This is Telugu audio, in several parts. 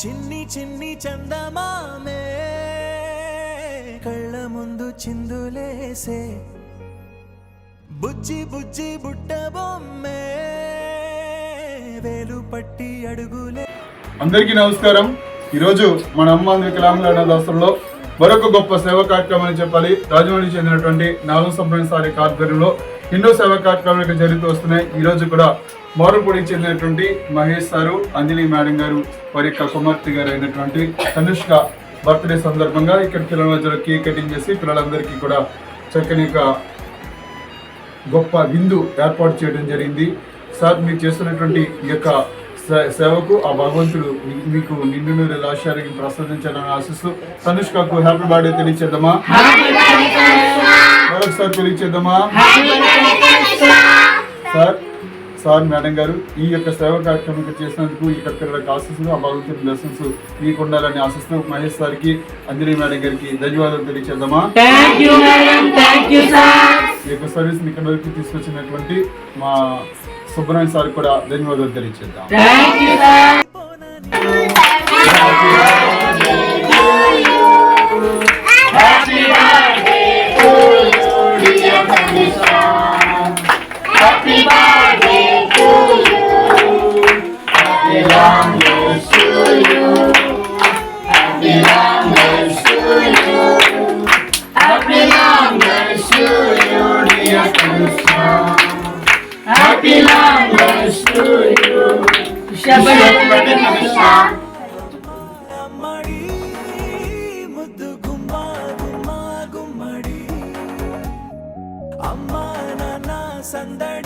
చిన్ని చిన్ని చందమామే కళ్ళ ముందు చిందులేసే బుజ్జి బుజ్జి బుట్ట బొమ్మే వేలు పట్టి అడుగులే. అందరికీ నమస్కారం. ఈరోజు మన అమ్మ వికలాంగుల అనాథాశ్రమంలో మరొక గొప్ప సేవ కార్యక్రమం అని చెప్పాలి. రాజమండ్రి చెందినటువంటి నాలుగు సంప్రదాయ సారి ఆధ్వర్యంలో ఎన్నో సేవా కార్యక్రమాలు జరుగుతూ వస్తున్నాయి. ఈ రోజు కూడా మోరంపూడికి చెందినటువంటి మహేష్ సారు అంజలి మేడం గారు వారి యొక్క కుమార్తె గారు అయినటువంటి తనుష్క బర్త్డే సందర్భంగా ఇక్కడ పిల్లల మధ్యలో కేక్ కటింగ్ చేసి పిల్లలందరికీ కూడా చక్కని యొక్క గొప్ప విందు ఏర్పాటు చేయడం జరిగింది. సార్ మీరు చేస్తున్నటువంటి ఈ యొక్క సేవకు ఆ భగవంతుడు మీ- మీకు నిండు నూరు ఆశ్చర్యం ప్రసాదించాలని ఆశిస్తూ తనుష్కకు హ్యాపీ బర్త్డే తెలియచేద్దామా? మరొకసారి తెలియచేద్దామా? సార్ సార్ మేడం గారు ఈ యొక్క సేవ కార్యక్రమం చేసినందుకు ఇక్కడ పిల్లలకు ఆశిస్తూ ఆ భగవంతుడి బ్లెస్సింగ్స్ మీకు ఉండాలని ఆశిస్తూ మహేష్ సార్కి అంజలి మేడం గారికి ధన్యవాదాలు తెలియచేద్దామా? ఈ యొక్క సర్వీస్ ఇక్కడ వరకు తీసుకొచ్చినటువంటి మా సుబ్రహ్మణ్య సార్ కూడా ధన్యవాదాలు తెలియజేద్దాం ముద్దు గుమ్మా గుమ్మా గుమ్మడి అమ్మా నాన్న సందడి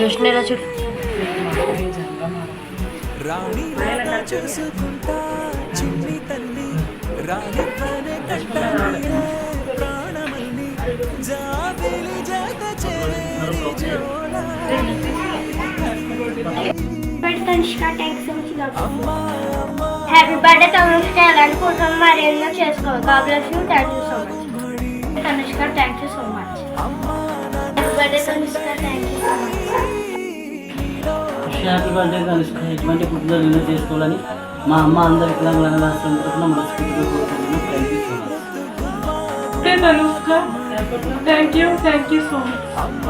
చేసి చూసినేలా చూడు. రాణి చూసుకుంటా చిన్ని తల్లి కంటానియే ప్రాణమల్లి జాబిలి జత హ్యాపీ బర్త్డే తనుష్క అనుకుంటున్నాం మరి? ఎన్నో చేసుకోవాలి you thank you so much Tanushka thank you so much happy birthday Tanushka thank you happy birthday కలుసుకుని ఎటువంటి పుట్టుదల చేసుకోవాలని మా అమ్మ అందరి పిల్లల అనాథాశ్రమం తరఫున మనస్ఫూర్తిగా కోరుకుంటున్నాం thank you so much thank you thank you so much.